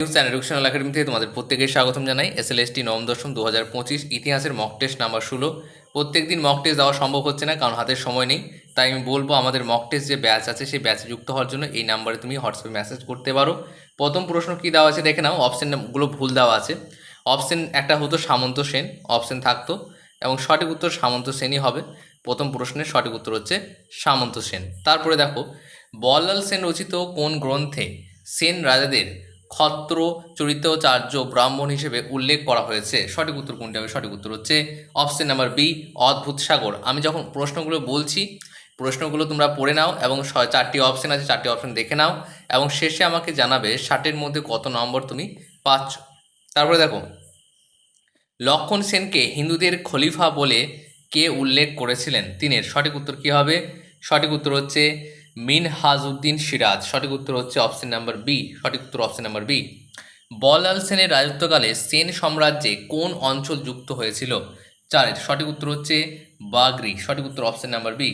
News channel educational academy থেকে তোমাদের প্রত্যেকে স্বাগতম জানাই। এস এল এস টি নবম দশম দু হাজার পঁচিশ ইতিহাসের মক টেস্ট নাম্বার ষোলো। প্রত্যেক দিন মক টেস্ট দেওয়া সম্ভব হচ্ছে না, কারণ হাতের সময় নেই। তাই আমি বলব, আমাদের মক টেস্ট যে ব্যাচ আছে, সেই ব্যাচে যুক্ত হওয়ার জন্য এই নাম্বারে তুমি হোয়াটসঅ্যাপে মেসেজ করতে পারো। প্রথম প্রশ্ন কী দেওয়া আছে দেখে নাও অপশানগুলো ভুল দেওয়া আছে। অপশান একটা হতো সামন্ত সেন অপশান থাকতো, এবং সঠিক উত্তর সামন্ত সেনই হবে। প্রথম প্রশ্নের সঠিক উত্তর হচ্ছে সামন্ত সেন। তারপরে দেখো, বল্লাল সেন রচিত কোন গ্রন্থে সেন রাজাদের ক্ষত্র চরিত্রাচার্য ব্রাহ্মণ হিসেবে উল্লেখ করা হয়েছে। সঠিক উত্তর কোনটি? হবে সঠিক উত্তর হচ্ছে অপশন নাম্বার বি অদ্ভুত সাগর। আমি যখন প্রশ্নগুলো বলছি, প্রশ্নগুলো তোমরা পড়ে নাও এবং চারটি অপশন আছে, চারটি অপশন দেখে নাও এবং শেষে আমাকে জানাবে ষাটের মধ্যে কত নম্বর তুমি পাচ্ছ। তারপরে দেখো, লক্ষণ সেনকে হিন্দুদের খলিফা বলে কে উল্লেখ করেছিলেন? তিনের। সঠিক উত্তর কী হবে? সঠিক উত্তর হচ্ছে মিন হাজউদ্দিন সিরাজ। সঠিক উত্তর হচ্ছে অপশন নাম্বার বি সঠিক উত্তর অপশন নাম্বার বি বলাল সেনের রাজত্বকালে সেন সাম্রাজ্যে কোন অঞ্চল যুক্ত হয়েছিল? চারের সঠিক উত্তর হচ্ছে বাগরি। সঠিক উত্তর অপশন নাম্বার বি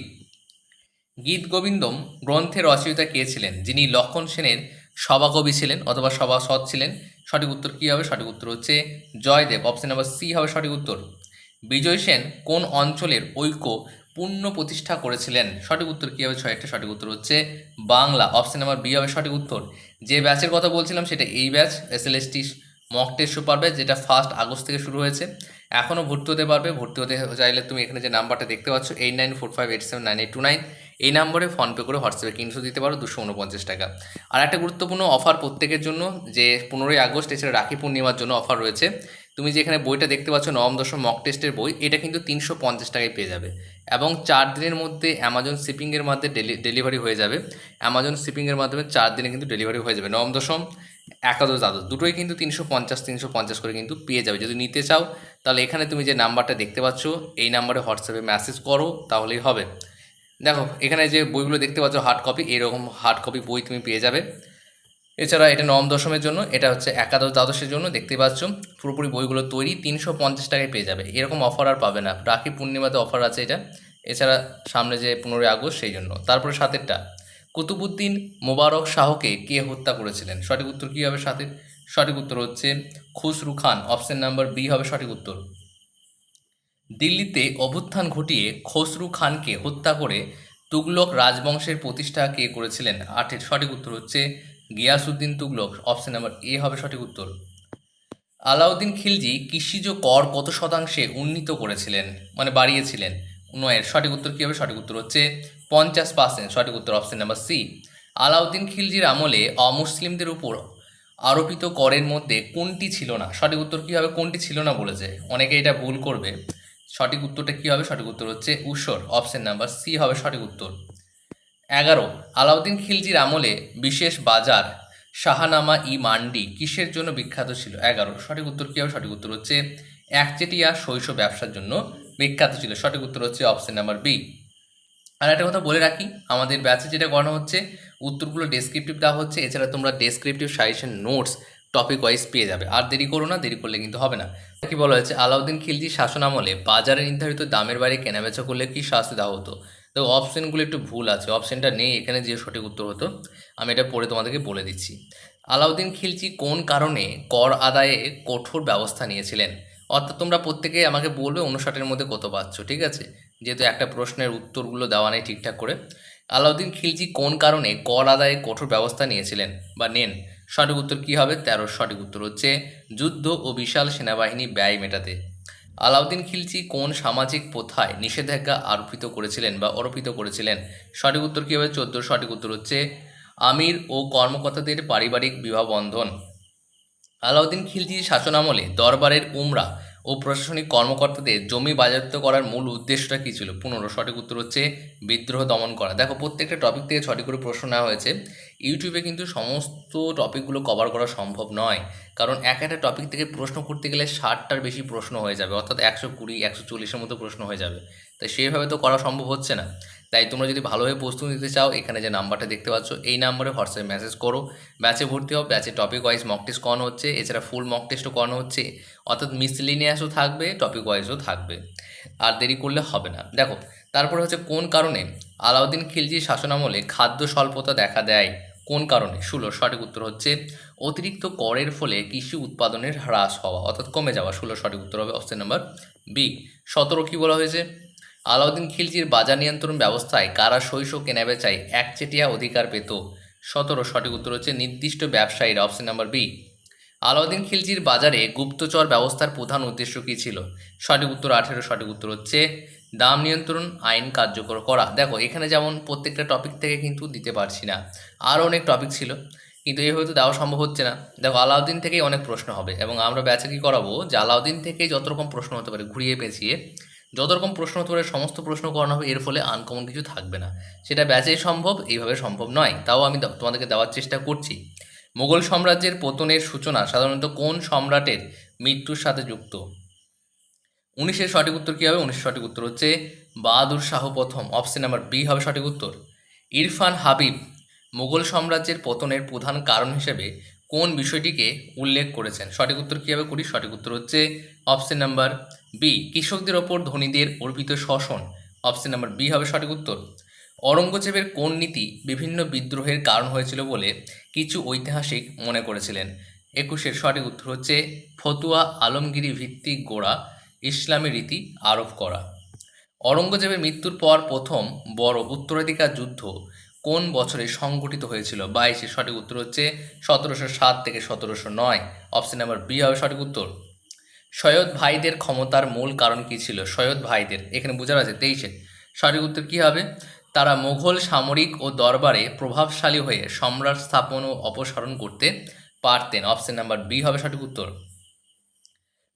গীত গোবিন্দম গ্রন্থের রচয়িতা কে ছিলেন? যিনি লক্ষণ সেনের সভাকবি ছিলেন অথবা সভাসদ ছিলেন। সঠিক উত্তর কী হবে? সঠিক উত্তর হচ্ছে জয়দেব। অপশন নাম্বার সি হবে সঠিক উত্তর। বিজয় সেন কোন অঞ্চলের ঐক্য পূর্ণ প্রতিষ্ঠা করেছিলেন। সঠিক উত্তর কী হবে? ছয়টা। সঠিক উত্তর হচ্ছে বাংলা। অপশন নাম্বার বি হবে সঠিক উত্তর। যে ব্যাচের কথা বলছিলাম, সেটা এই batch S L S T mock test super batch যেটা ফার্স্ট আগস্ট থেকে শুরু হয়েছে। এখনও ভর্তি হতে পারবে। ভর্তি হতে চাইলে তুমি এখানে যে নাম্বারটা দেখতে পাচ্ছ eight nine four five eight seven nine eight two nine এই নাম্বারে ফোনপে করে হোয়াটসঅ্যাপে কিনশো দিতে পারো, দুশো উনপঞ্চাশ টাকা। আর একটা গুরুত্বপূর্ণ অফার প্রত্যেকের জন্য, যে পনেরোই আগস্ট এছাড়া রাখি পূর্ণিমার জন্য অফার রয়েছে। তুমি যে এখানে বইটা দেখতে পাচ্ছ নবম, দশম মক টেস্টের বই, এটা কিন্তু তিনশো পঞ্চাশ টাকায় পেয়ে যাবে। এবং চার দিনের মধ্যে অ্যামাজন শিপিংয়ের মাধ্যমে ডেলিভারি হয়ে যাবে। অ্যামাজন শিপিংয়ের মাধ্যমে চার দিনে কিন্তু ডেলিভারি হয়ে যাবে। নবম, দশম, একাদশ, দ্বাদশ, দুটোই কিন্তু তিনশো পঞ্চাশ তিনশো পঞ্চাশ করে কিন্তু পেয়ে যাবে। যদি নিতে চাও, তাহলে এখানে তুমি যে নাম্বারটা দেখতে পাচ্ছ, এই নাম্বারে হোয়াটসঅ্যাপে মেসেজ করো, তাহলেই হবে। দেখো, এখানে যে বইগুলো দেখতে পাচ্ছ হার্ড কপি এরকম হার্ড কপি বই তুমি পেয়ে যাবে। এছাড়া এটা নবম দশমের জন্য, এটা হচ্ছে একাদশ দ্বাদশের জন্য দেখতে পাচ্ছ, পুরোপুরি বইগুলো তৈরি, তিনশো পঞ্চাশ টাকায় পেয়ে যাবে। এরকম অফার আর পাবে না। রাখি পূর্ণিমাতে অফার আছে এটা। এছাড়া সামনে যে পনেরোই আগস্ট, সেই জন্য। তারপরে সাতেরটা। কুতুবুদ্দিন মোবারক শাহকে কে হত্যা করেছিলেন? সঠিক উত্তর কী হবে সাতের? সঠিক উত্তর হচ্ছে Khusro Khan. Option number B হবে সঠিক উত্তর। দিল্লিতে অভ্যুত্থান ঘটিয়ে খসরু খানকে হত্যা করে তুগলক রাজবংশের প্রতিষ্ঠা কে করেছিলেন? আটের। সঠিক উত্তর হচ্ছে Ghiyasuddin Tughlaq option number A হবে সঠিক উত্তর। আলাউদ্দিন খিলজি কৃষিজ কর কত শতাংশে উন্নীত করেছিলেন? মানে বাড়িয়েছিলেন। নয়ের সঠিক উত্তর কী হবে? সঠিক উত্তর হচ্ছে পঞ্চাশ পার্সেন্ট সঠিক উত্তর অপশন নাম্বার সি আলাউদ্দিন খিলজির আমলে অমুসলিমদের উপর আরোপিত করের মধ্যে কোনটি ছিল না? সঠিক উত্তর কী হবে? কোনটি ছিল না বলেছে। অনেকে এটা ভুল করবে। সঠিক উত্তরটা কী হবে? সঠিক উত্তর হচ্ছে উসর অপশন নাম্বার সি হবে সঠিক উত্তর। এগারো, আলাউদ্দিন খিলজির আমলে বিশেষ বাজার শাহানামা ই মান্ডি কিসের জন্য বিখ্যাত ছিল? এগারো, সঠিক উত্তর কী হবে? সঠিক উত্তর হচ্ছে একচেটিয়া শৈশব ব্যবসার জন্য বিখ্যাত ছিল। সঠিক উত্তর হচ্ছে অপশন নাম্বার বি আর একটা কথা বলে রাখি, আমাদের ব্যাচে যেটা করানো হচ্ছে, উত্তরগুলো ডেসক্রিপটিভ দেওয়া হচ্ছে। এছাড়া তোমরা descriptive suggestion notes topic wise পেয়ে যাবে। আর দেরি করো না, দেরি করলে কিন্তু হবে না। কি বলা হয়েছে? আলাউদ্দিন খিলজি শাসন আমলে বাজারে নির্ধারিত দামের বাইরে কেনাবেচা করলে কি শাস্তি দেওয়া হতো? তো অপশানগুলো একটু ভুল আছে। অপশানটা নেই, এখানে যে সঠিক উত্তর হতো, আমি এটা পড়ে তোমাদেরকে বলে দিচ্ছি। আলাউদ্দিন খিলজি কোন কারণে কর আদায়ে কঠোর ব্যবস্থা নিয়েছিলেন? অর্থাৎ তোমরা প্রত্যেকে আমাকে বলবে উনষাটের মধ্যে কত পাচ্ছ, ঠিক আছে? যেহেতু একটা প্রশ্নের উত্তরগুলো দেওয়া নেই ঠিকঠাক করে। আলাউদ্দিন খিলজি কোন কারণে কর আদায়ে কঠোর ব্যবস্থা নিয়েছিলেন বা নেন? সঠিক উত্তর কী হবে? তেরো সঠিক উত্তর হচ্ছে, যুদ্ধ ও বিশাল সেনাবাহিনী ব্যয় মেটাতে। আলাউদ্দিন খিলজি কোন সামাজিক প্রথায় নিষেধাজ্ঞা আরোপিত করেছিলেন বা অরোপিত করেছিলেন? সঠিক উত্তর কী হবে? চোদ্দ সঠিক উত্তর হচ্ছে আমির ও কর্মকর্তাদের পারিবারিক বিবাহ বন্ধন। আলাউদ্দিন খিলজির শাসনামলে দরবারের উমরা ও প্রশাসনিক কর্মকর্তাদের জমি বাজেয়াপ্ত করার মূল উদ্দেশ্যটা কী ছিল? পনেরো সঠিক উত্তর হচ্ছে বিদ্রোহ দমন করা। দেখো, প্রত্যেকটা টপিক থেকে সঠিক করে প্রশ্ন নেওয়া হয়েছে। ইউটিউবে কিন্তু সমস্ত টপিকগুলো কভার করা সম্ভব নয়। কারণ এক একটা টপিক থেকে প্রশ্ন করতে গেলে ষাটটার বেশি প্রশ্ন হয়ে যাবে। অর্থাৎ একশো কুড়ি, একশো চল্লিশের মতো প্রশ্ন হয়ে যাবে। তাই সেইভাবে তো করা সম্ভব হচ্ছে না। তাই তোমরা যদি ভালোভাবে প্রস্তুতি নিতে চাও, এখানে যে নাম্বারটা দেখতে পাচ্ছ, এই নাম্বারে হোয়াটসঅ্যাপে মেসেজ করো। ব্যাচে ভর্তি হও ব্যাচে টপিক ওয়াইজ মক টেস্ট করানো হচ্ছে, এছাড়া ফুল মক টেস্টও করানো হচ্ছে। অর্থাৎ মিসলিনিয়াসও থাকবে টপিক ওয়াইজও থাকবে। আর দেরি করলে হবে না। দেখো, তারপরে হচ্ছে কোন কারণে আলাউদ্দিন খিলজির শাসনামলে খাদ্য স্বল্পতা দেখা দেয়? কোন কারণে? ষোলো, সঠিক উত্তর হচ্ছে অতিরিক্ত করের ফলে কৃষি উৎপাদনের হ্রাস হওয়া, অর্থাৎ কমে যাওয়া। ষোলো, সঠিক উত্তর হবে অপশন নাম্বার বি সতেরো কী বলা হয়েছে? আলাউদ্দিন খিলজির বাজার নিয়ন্ত্রণ ব্যবস্থায় কারা শৈশ কেনাবেচায় একচেটিয়া অধিকার পেত? সতেরো সঠিক উত্তর হচ্ছে নির্দিষ্ট ব্যবসায়ীর অপশন নাম্বার বি। আলাউদ্দিন খিলজির বাজারে গুপ্তচর ব্যবস্থার প্রধান উদ্দেশ্য কী ছিল? সঠিক উত্তর আঠেরো, সঠিক উত্তর হচ্ছে দাম নিয়ন্ত্রণ, আইন কার্যকর করা। দেখো, এখানে যেমন প্রত্যেকটা টপিক থেকে কিন্তু দিতে পারছি না। আরও অনেক টপিক ছিল, কিন্তু এই হয়তো দেওয়া সম্ভব হচ্ছে না। দেখো, আলাউদ্দিন থেকেই অনেক প্রশ্ন হবে, এবং আমরা ব্যাচে কী করাবো? যে আলাউদ্দিন থেকেই যত রকম প্রশ্ন হতে পারে, ঘুরিয়ে পেঁচিয়ে যত রকম প্রশ্ন পারে সমস্ত প্রশ্ন করানো হবে, এর ফলে আনকমন কিছু থাকবে না। সেটা ব্যাচেই সম্ভব, এইভাবে সম্ভব নয়। তাও আমি তোমাদেরকে দেওয়ার চেষ্টা করছি। মোগল সাম্রাজ্যের পতনের সূচনা সাধারণত কোন সম্রাটের মৃত্যুর সাথে যুক্ত? উনিশের সঠিক উত্তর কী হবে? উনিশের সঠিক উত্তর হচ্ছে বাহাদুর শাহ প্রথম। অপশন নাম্বার বি হবে সঠিক উত্তর। ইরফান হাবিব মুঘল সাম্রাজ্যের পতনের প্রধান কারণ হিসেবে কোন বিষয়টিকে উল্লেখ করেছেন? সঠিক উত্তর কী হবে করি? সঠিক উত্তর হচ্ছে অপশন নাম্বার বি কৃষকদের ওপর ধনীদের অর্পিত শোষণ। অপশন নাম্বার বি হবে সঠিক উত্তর। অরঙ্গজেবের কোন নীতি বিভিন্ন বিদ্রোহের কারণ হয়েছিল বলে কিছু ঐতিহাসিক মনে করেছিলেন? একুশের সঠিক উত্তর হচ্ছে ফতুয়া আলমগিরি ভিত্তিক গোড়া, ইসলামী রীতি আরোপ করা। অরঙ্গজেবের মৃত্যুর পর প্রথম বড় উত্তরাধিকার যুদ্ধ কোন বছরে সংগঠিত হয়েছিল? বাইশে সঠিক উত্তর হচ্ছে সতেরোশো সাত থেকে সতেরোশো নয়। অপশন নাম্বার বি হবে সঠিক উত্তর। সৈয়দ ভাইদের ক্ষমতার মূল কারণ কী ছিল? সৈয়দ ভাইদের, এখানে বোঝানো আছে তেইশে। সঠিক উত্তর কী হবে? তারা মোঘল সামরিক ও দরবারে প্রভাবশালী হয়ে সম্রাট স্থাপন ও অপসারণ করতে পারতেন। অপশন নাম্বার বি হবে সঠিক উত্তর।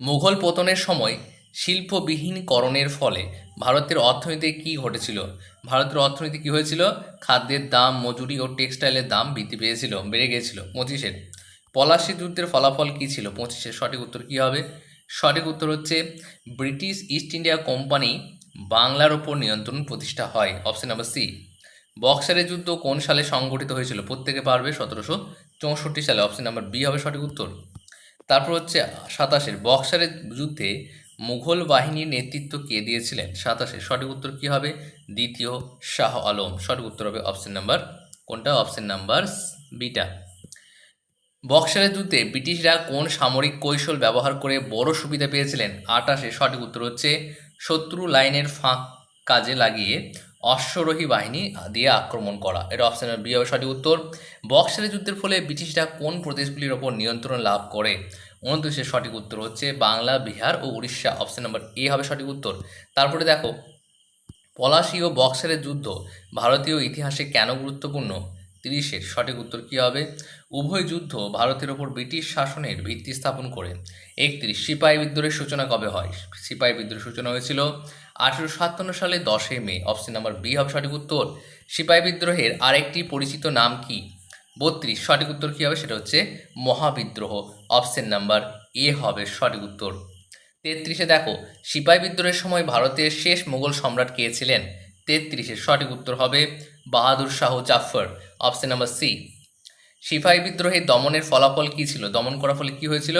মুঘল পতনের সময় শিল্পবিহীনকরণের ফলে ভারতের অর্থনীতিতে কী ঘটেছিল? ভারতের অর্থনীতি কী হয়েছিল? খাদ্যের দাম, মজুরি ও টেক্সটাইলের দাম বৃদ্ধি পেয়েছিল, বেড়ে গিয়েছিল। পঁচিশের। পলাশি যুদ্ধের ফলাফল কী ছিল? পঁচিশের সঠিক উত্তর কী হবে? সঠিক উত্তর হচ্ছে, ব্রিটিশ ইস্ট ইন্ডিয়া কোম্পানি বাংলার ওপর নিয়ন্ত্রণ প্রতিষ্ঠা হয়। Option number C. বক্সারের যুদ্ধ কোন সালে সংগঠিত হয়েছিল? প্রত্যেকে পারবে সতেরোশো চৌষট্টি সালে। অপশন নাম্বার বি হবে সঠিক উত্তর। তারপর হচ্ছে সাতাশের। বক্সারের যুদ্ধে মুঘল বাহিনীর নেতৃত্ব কে দিয়েছিলেন? সাতাশে সঠিক উত্তর কী হবে? দ্বিতীয় শাহ আলম। সঠিক উত্তর হবে অপশন নাম্বার, কোনটা? অপশন নাম্বার বিটা। বক্সারের যুদ্ধে ব্রিটিশরা কোন সামরিক কৌশল ব্যবহার করে বড় সুবিধা পেয়েছিলেন? আটাশে সঠিক উত্তর হচ্ছে, শত্রু লাইনের ফাঁক কাজে লাগিয়ে অশ্বরোহী বাহিনী দিয়ে আক্রমণ করা। এটা অপশন বি হবে সঠিক উত্তর। বক্সারের যুদ্ধের ফলে ব্রিটিশরা কোন প্রদেশগুলির ওপর নিয়ন্ত্রণ লাভ করে? উনত্রিশের সঠিক উত্তর হচ্ছে বাংলা, বিহার ও উড়িষ্যা। অপশন নাম্বার এ হবে সঠিক উত্তর। তারপরে দেখো, পলাশি ও বক্সারের যুদ্ধ ভারতীয় ইতিহাসে কেন গুরুত্বপূর্ণ? তিরিশের সঠিক উত্তর কী হবে? উভয় যুদ্ধ ভারতের ওপর ব্রিটিশ শাসনের ভিত্তি স্থাপন করে। একত্রিশ, সিপাহী বিদ্রোহের সূচনা কবে হয়? সিপাহী বিদ্রোহের সূচনা হয়েছিল আঠেরোশো সাতান্ন সালে দশই মে। অপশন নাম্বার বি হবে সঠিক উত্তর। সিপাহী বিদ্রোহের আরেকটি পরিচিত নাম কি? বত্রিশ, সঠিক উত্তর কী হবে? সেটা হচ্ছে মহাবিদ্রোহ। অপশন নাম্বার এ হবে সঠিক উত্তর। তেত্রিশে দেখো, সিপাহী বিদ্রোহের সময় ভারতের শেষ মোগল সম্রাট কে ছিলেন? তেত্রিশের সঠিক উত্তর হবে Bahadur Shah Zafar. Option number C, সিপাহী বিদ্রোহে দমনের ফলাফল কী ছিল? দমন করার ফলে কী হয়েছিল?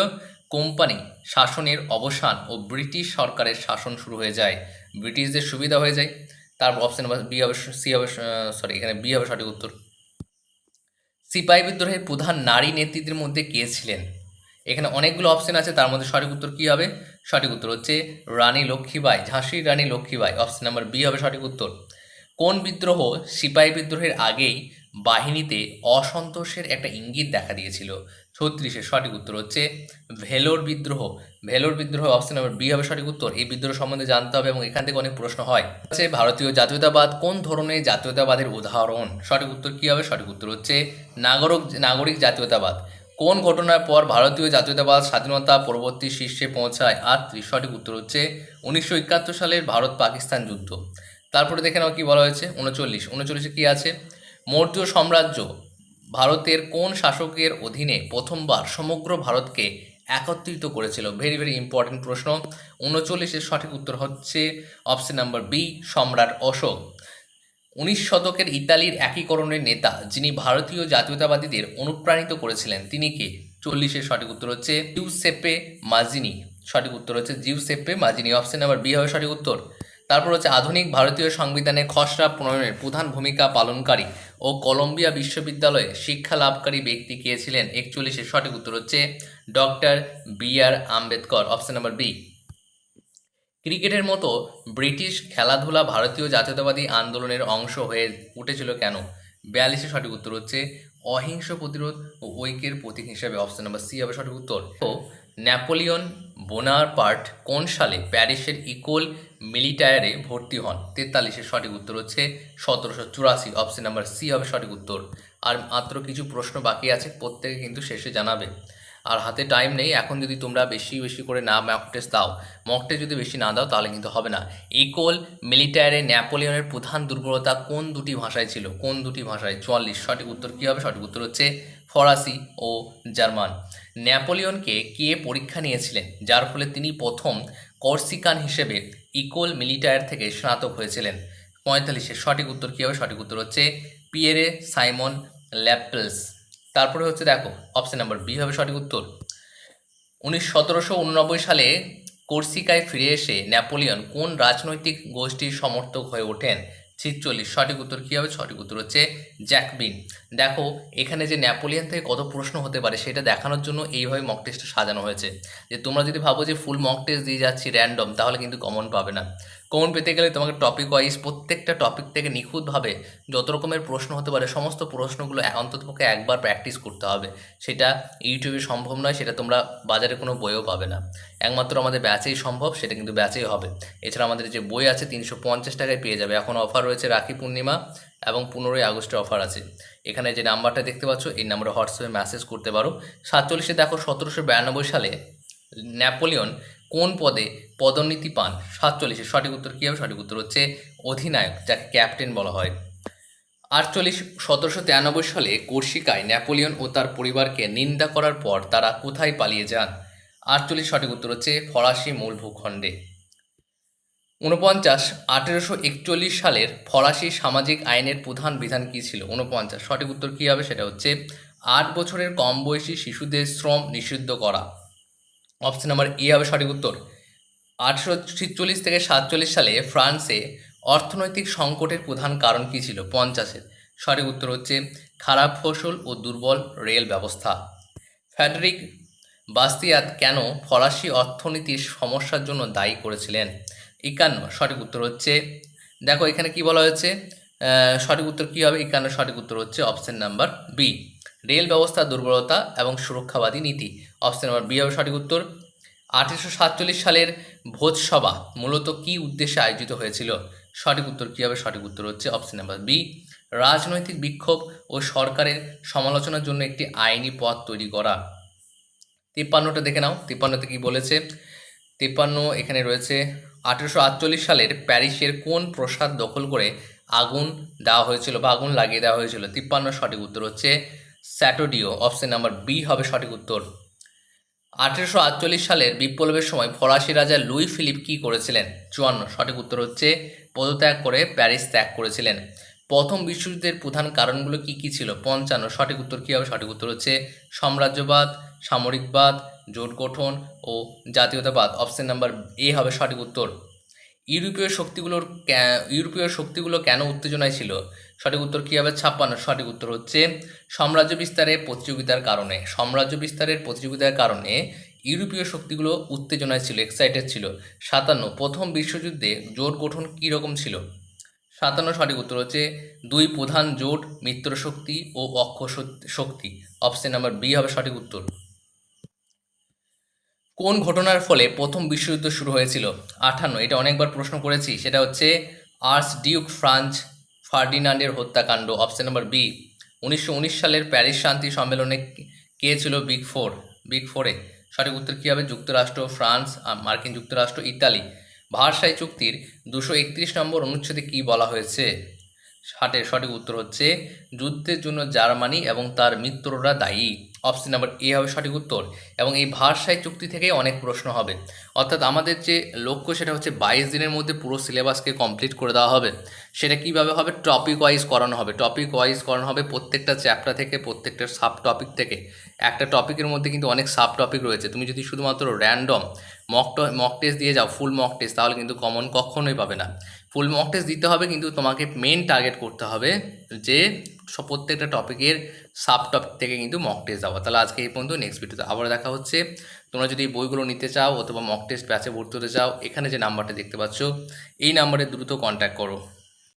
কোম্পানি শাসনের অবসান ও ব্রিটিশ সরকারের শাসন শুরু হয়ে যায়। ব্রিটিশদের সুবিধা হয়ে যায়। তারপর অপশন নাম্বার বি হবে, সি হবে সরি, এখানে বি হবে সঠিক উত্তর। সিপাহী বিদ্রোহের প্রধান নারী নেতৃত্বের মধ্যে কে ছিলেন? এখানে অনেকগুলো অপশন আছে, তার মধ্যে সঠিক উত্তর কী হবে? সঠিক উত্তর হচ্ছে রানী লক্ষ্মীবাই ঝাঁসির Rani Lakshmibai option number B হবে সঠিক উত্তর। কোন বিদ্রোহ সিপাহী বিদ্রোহের আগেই বাহিনীতে অসন্তোষের একটা ইঙ্গিত দেখা দিয়েছিল। ছত্রিশের সঠিক উত্তর হচ্ছে ভেলোর বিদ্রোহ। ভেলোর বিদ্রোহ অপশন নাম্বার বি হবে সঠিক উত্তর। এই বিদ্রোহ সম্বন্ধে জানতে হবে এবং এখান থেকে অনেক প্রশ্ন হয়। হচ্ছে ভারতীয় জাতীয়তাবাদ কোন ধরনের জাতীয়তাবাদের উদাহরণ? সঠিক উত্তর কী হবে? সঠিক উত্তর হচ্ছে নাগরিক নাগরিক জাতীয়তাবাদ। কোন ঘটনার পর ভারতীয় জাতীয়তাবাদ স্বাধীনতা পরবর্তী শীর্ষে পৌঁছায়? আটত্রিশ। সঠিক উত্তর হচ্ছে উনিশশো একাত্তর সালের ভারত পাকিস্তান যুদ্ধ। তারপরে দেখে নাও কী বলা হয়েছে? উনচল্লিশ। উনচল্লিশে কী আছে? মৌর্য সাম্রাজ্য ভারতের কোন শাসকের অধীনে প্রথমবার সমগ্র ভারতকে একত্রিত করেছিল? ভেরি ভেরি ইম্পর্টেন্ট প্রশ্ন। উনচল্লিশের সঠিক উত্তর হচ্ছে অপশন নাম্বার বি সম্রাট অশোক। উনিশ শতকের ইতালির একীকরণের নেতা, যিনি ভারতীয় জাতীয়তাবাদীদের অনুপ্রাণিত করেছিলেন, তিনি কে? চল্লিশের সঠিক উত্তর হচ্ছে জিউসেপে মাজিনি সঠিক উত্তর হচ্ছে Giuseppe Mazzini option number B হবে সঠিক উত্তর। তারপর হচ্ছে আধুনিক ভারতীয় সংবিধানে খসড়া প্রণয়নের প্রধান ভূমিকা পালনকারী ও কলম্বিয়া বিশ্ববিদ্যালয়ে শিক্ষা লাভকারী ব্যক্তি কে ছিলেন? একচল্লিশের সঠিক উত্তর হচ্ছে doctor B R Ambedkar option number B ক্রিকেটের মতো ব্রিটিশ খেলাধুলা ভারতীয় জাতীয়তাবাদী আন্দোলনের অংশ হয়ে উঠেছিল কেন? বিয়াল্লিশের সঠিক উত্তর হচ্ছে অহিংস প্রতিরোধ ও ঐক্যের প্রতীক হিসাবে অপশন নাম্বার সি হবে সঠিক উত্তর। তো ন্যাপোলিয়ন বোনারপার্ট কোন সালে প্যারিসের ইকোল মিলিটায়ারে ভর্তি হন? তেতাল্লিশের সঠিক উত্তর হচ্ছে সতেরোশো চুরাশি। অপশন নাম্বার সি হবে সঠিক উত্তর। আর মাত্র কিছু প্রশ্ন বাকি আছে, প্রত্যেকে কিন্তু শেষে জানাবে। আর হাতে টাইম নেই, এখন যদি তোমরা বেশি বেশি করে না মক টেস্ট দাও মক টেস্ট যদি বেশি না দাও, তাহলে কিন্তু হবে না। ইকোল মিলিটারে ন্যাপোলিয়নের প্রধান দুর্বলতা কোন দুটি ভাষায় ছিল? কোন দুটি ভাষায়? চুয়াল্লিশ। সঠিক উত্তর কী হবে? সঠিক উত্তর হচ্ছে ফরাসি ও জার্মান। ন্যাপোলিয়নকে কে পরীক্ষা নিয়েছিলেন? যার ফলে তিনি প্রথম কর্সিকান হিসেবে ইকোল মিলিটায়ার থেকে স্নাতক হয়েছিলেন। পঁয়তাল্লিশের সঠিক উত্তর কী হবে? সঠিক উত্তর হচ্ছে পিয়েরে সাইমন ল্যাপেলস। তারপরে হচ্ছে দেখো, অপশন নাম্বার বি হবে সঠিক উত্তর। উনিশ সতেরোশো উননব্বই সালে কোর্সিকায় ফিরে এসে ন্যাপোলিয়ন কোন রাজনৈতিক গোষ্ঠীর সমর্থক হয়ে ওঠেন? ছিচল্লিশ, সঠিক উত্তর কী হবে? সঠিক উত্তর হচ্ছে জ্যাকবিন দেখো, এখানে যে ন্যাপোলিয়ান থেকে কত প্রশ্ন হতে পারে, সেটা দেখানোর জন্য এইভাবে মক টেস্টটা সাজানো হয়েছে। যে তোমরা যদি ভাবো যে ফুল মক টেস্ট দিয়ে যাচ্ছি র্যান্ডম তাহলে কিন্তু কমন পাবে না। কমন পেতে গেলে তোমাকে টপিক ওয়াইজ প্রত্যেকটা টপিক থেকে নিখুঁতভাবে যত রকমের প্রশ্ন হতে পারে, সমস্ত প্রশ্নগুলো অন্ততপক্ষে একবার প্র্যাকটিস করতে হবে। সেটা ইউটিউবে সম্ভব নয়, সেটা তোমরা বাজারে কোনো বইও পাবে না। একমাত্র আমাদের ব্যাচেই সম্ভব, সেটা কিন্তু ব্যাচেই হবে। এছাড়া আমাদের যে বই আছে, তিনশো পঞ্চাশ টাকায় পেয়ে যাবে। এখন অফার রয়েছে রাখি পূর্ণিমা এবং পনেরোই আগস্টে অফার আছে। এখানে যে নাম্বারটা দেখতে পাচ্ছ, এই নাম্বারে হোয়াটসঅ্যাপে মেসেজ করতে পারো। সাতচল্লিশে দেখো সতেরোশো বিরানব্বই সালে ন্যাপোলিয়ন কোন পদে পদোন্নতি পান? সাতচল্লিশের সঠিক উত্তর কী হবে? সঠিক উত্তর হচ্ছে অধিনায়ক, যাকে ক্যাপ্টেন বলা হয়। আটচল্লিশ, সতেরোশো তিরানব্বই সালে কোর্সিকায় ন্যাপোলিয়ন ও তার পরিবারকে নিন্দা করার পর তারা কোথায় পালিয়ে যান? আটচল্লিশ, সঠিক উত্তর হচ্ছে ফরাসি মূল ভূখণ্ডে উনপঞ্চাশ আঠেরোশো একচল্লিশ সালের ফরাসি সামাজিক আইনের প্রধান বিধান কী ছিল? উনপঞ্চাশ সঠিক উত্তর কী হবে? সেটা হচ্ছে আট বছরের কম বয়সী শিশুদের শ্রম নিষিদ্ধ করা। অপশন নাম্বার এ হবে সঠিক উত্তর। আটশো ছিচল্লিশ থেকে সাতচল্লিশ সালে ফ্রান্সে অর্থনৈতিক সংকটের প্রধান কারণ কী ছিল? পঞ্চাশের। সঠিক উত্তর হচ্ছে খারাপ ফসল ও দুর্বল রেল ব্যবস্থা। ফ্যাডরিক বাস্তিয়াত কেন ফরাসি অর্থনীতির সমস্যার জন্য দায়ী করেছিলেন? একান্ন। সঠিক উত্তর হচ্ছে, দেখো এখানে কি বলা হয়েছে? সঠিক উত্তর কী হবে? একান্ন সঠিক উত্তর হচ্ছে অপশন নাম্বার বি রেল ব্যবস্থার দুর্বলতা এবং সুরক্ষাবাদী নীতি। অপশন নাম্বার বি হবে সঠিক উত্তর। আঠেরোশো সাতচল্লিশ সালের ভোজসভা মূলত কী উদ্দেশ্যে আয়োজিত হয়েছিল? সঠিক উত্তর কী হবে? সঠিক উত্তর হচ্ছে অপশন নাম্বার বি রাজনৈতিক বিক্ষোভ ও সরকারের সমালোচনার জন্য একটি আইনি পথ তৈরি করা। তিপ্পান্নটা দেখে নাও। তিপ্পান্নতে কি বলেছে? তিপ্পান্ন এখানে রয়েছে। আঠেরোশো আটচল্লিশ সালের প্যারিসের কোন প্রসাদ দখল করে আগুন দেওয়া হয়েছিল বা আগুন লাগিয়ে দেওয়া হয়েছিল? তিপ্পান্ন সঠিক উত্তর হচ্ছে স্যাটোডিও, অপশন নাম্বার বি হবে সঠিক উত্তর। আঠেরোশো আটচল্লিশ সালের বিপ্লবের সময় ফরাসি রাজা লুই ফিলিপ কী করেছিলেন? চুয়ান্ন, সঠিক উত্তর হচ্ছে পদত্যাগ করে প্যারিস ত্যাগ করেছিলেন। প্রথম বিশ্বযুদ্ধের প্রধান কারণগুলো কি কি ছিল? পঞ্চান্ন, সঠিক উত্তর কী হবে? সঠিক উত্তর হচ্ছে সাম্রাজ্যবাদ, সামরিকবাদ, জোট গঠন ও জাতীয়তাবাদ। অপশন নাম্বার এ হবে সঠিক উত্তর। ইউরোপীয় শক্তিগুলোর ইউরোপীয় শক্তিগুলো কেন উত্তেজনায় ছিল? সঠিক উত্তর কী হবে? ছাপ্পান্ন। সঠিক উত্তর হচ্ছে সাম্রাজ্য বিস্তারের প্রতিযোগিতার কারণে। সাম্রাজ্য বিস্তারের প্রতিযোগিতার কারণে ইউরোপীয় শক্তিগুলো উত্তেজনায় ছিল এক্সাইটেড ছিল। সাতান্ন। প্রথম বিশ্বযুদ্ধে জোট গঠন কী রকম ছিল? সাতান্ন। সঠিক উত্তর হচ্ছে দুই প্রধান জোট, মিত্র শক্তি ও অক্ষ শক্তি অপশন নাম্বার বি হবে সঠিক উত্তর। কোন ঘটনার ফলে প্রথম বিশ্বযুদ্ধ শুরু হয়েছিল? আঠান্ন। এটা অনেকবার প্রশ্ন করেছি। সেটা হচ্ছে আর্স ডিউক ফ্রান্স ফার্ডিনান্ডের হত্যাকাণ্ড। অপশান নম্বর বি উনিশশো উনিশ সালের প্যারিস শান্তি সম্মেলনে কে ছিল বিগ ফোর বিগ ফোরে সঠিক উত্তর কী হবে? যুক্তরাষ্ট্র, ফ্রান্স মার্কিন যুক্তরাষ্ট্র, ইতালি। ভারসাই চুক্তির দুশো একত্রিশ নম্বর অনুচ্ছেদে কী বলা হয়েছে? ষাটের সঠিক উত্তর হচ্ছে, যুদ্ধের জন্য জার্মানি এবং তার মিত্ররা দায়ী। অপশন নাম্বার এ হবে সঠিক উত্তর এবং এই ভারসাই চুক্তি থেকেই অনেক প্রশ্ন হবে। অর্থাৎ আমাদের যে লক্ষ্য সেটা হচ্ছে বাইশ দিনের মধ্যে পুরো সিলেবাসকে কমপ্লিট করে দেওয়া হবে। সেটা কীভাবে হবে? টপিক ওয়াইজ করানো হবে। টপিক ওয়াইজ করানো হবে প্রত্যেকটা চ্যাপ্টার থেকে, প্রত্যেকটা সাব টপিক থেকে। একটা টপিকের মধ্যে কিন্তু অনেক সাব টপিক রয়েছে। তুমি যদি শুধুমাত্র র্যান্ডম মক মক টেস্ট দিয়ে যাও ফুল মক টেস্ট তাহলে কিন্তু কমন কখনোই পাবে না। ফুল মক টেস্ট দিতে হবে, কিন্তু তোমাকে মেন টার্গেট করতে হবে যে প্রত্যেকটা টপিকের সাব টপিক থেকে কিন্তু মক টেস্ট দেওয়া। তাহলে আজকে এই পর্যন্ত নেক্সট ভিডিওতে আবার দেখা হচ্ছে। তোমরা যদি বইগুলো নিতে চাও অথবা মক টেস্ট ব্যাচে ভর্তি হতে চাও, এখানে যে নাম্বারটা দেখতে পাচ্ছ, এই নাম্বারে দ্রুত কন্ট্যাক্ট করো।